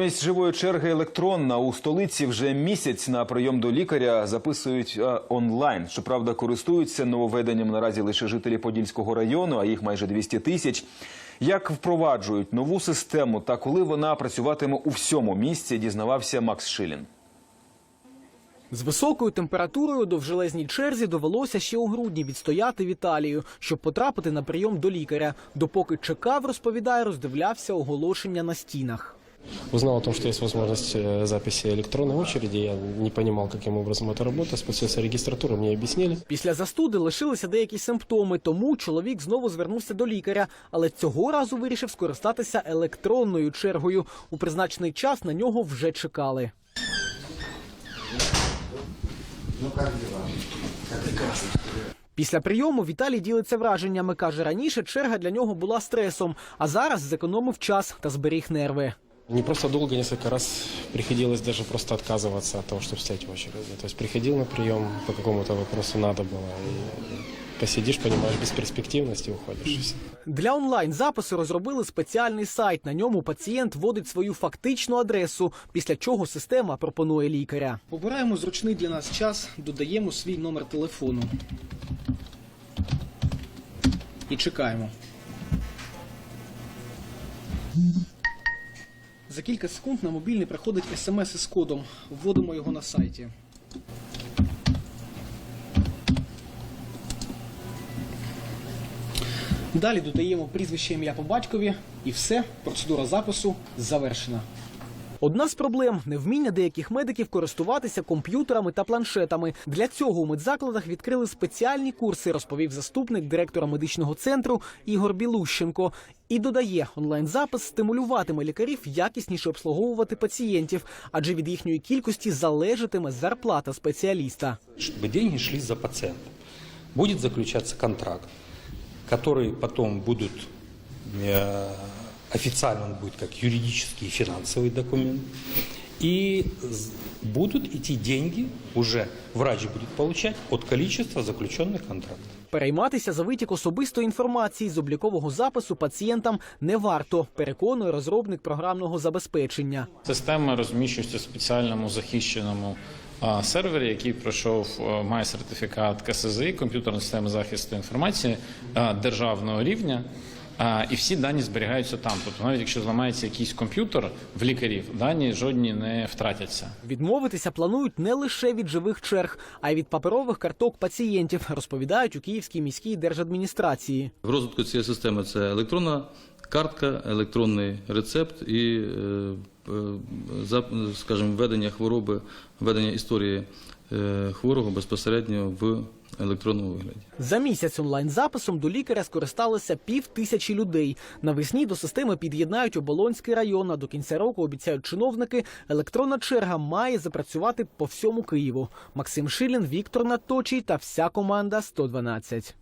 Замість живої черги електронна у столиці вже місяць на прийом до лікаря записують е, онлайн. Щоправда, користуються нововведенням наразі лише жителі Подільського району, а їх майже 200 тисяч. Як впроваджують нову систему та коли вона працюватиме у всьому місці, дізнавався Макс Шилін. З високою температурою до довжелезній черзі довелося ще у грудні відстояти Віталію, щоб потрапити на прийом до лікаря. Допоки чекав, розповідає, роздивлявся оголошення на стінах. Узнал о том, что есть возможность э, записи электронной очереди. Я не понимал, каким образом это работает. Спустился в регистратуру, мне объяснили. Після застуди лишилися деякі симптоми, тому чоловік знову звернувся до лікаря, але цього разу вирішив скористатися електронною чергою. У призначений час на нього вже чекали. Після прийому Віталій ділиться враженнями. каже, раніше черга для нього була стресом, а зараз зекономив час та зберіг нерви. Не просто долго, несколько раз приходилось даже просто отказываться от того, чтобы стоять в очереди. То есть приходил на прием, по какому-то вопросу надо было. И посидишь, понимаешь бесперспективность и уходишь. и всё. Для онлайн-запису розробили спеціальний сайт. На ньому пацієнт вводить свою фактичну адресу, після чого система пропонує лікаря. Обираємо зручний для нас час, додаємо свій номер телефону. І чекаємо. За кілька секунд на мобільний приходить смс із кодом. Вводимо його на сайті. Далі додаємо прізвище ім'я по батькові і все, процедура запису завершена. Одна з проблем невміння деяких медиків користуватися комп'ютерами та планшетами. Для цього у медзакладах відкрили спеціальні курси, розповів заступник директора медичного центру Ігор Білущенко. І додає, онлайн-запис стимулюватиме лікарів якісніше обслуговувати пацієнтів, адже від їхньої кількості залежатиме зарплата спеціаліста. чтобы деньги шли за пациента. Будет заключаться контракт, который потом будут, э, официально он будет как юридический и финансовый документ, и з- будут идти деньги, уже врач будет получать от количества заключенных контрактов. Перейматися за витік особистої інформації з облікового запису пацієнтам не варто, переконує розробник програмного забезпечення. Система розміщується в спеціальному захищеному сервері, який пройшов, має сертифікат КСЗІ, комп'ютерна система захисту інформації державного рівня. А, І всі дані зберігаються там. Тобто, навіть якщо зламається якийсь комп'ютер в лікарів, дані жодні не втратяться. Відмовитися планують не лише від живих черг, а й від паперових карток пацієнтів, розповідають у Київській міській держадміністрації. В розвитку цієї системи це електронна картка, електронний рецепт і, е, е, за- скажімо, введення хвороби, введення історії хворого безпосередньо в електронному вигляді. За місяць онлайн-записом до лікаря скористалися пів тисячі людей. Навесні до системи під'єднають Оболонський район. А до кінця року обіцяють чиновники. Електронна черга має запрацювати по всьому Києву. Максим Шилін, Віктор Наточий та вся команда 112.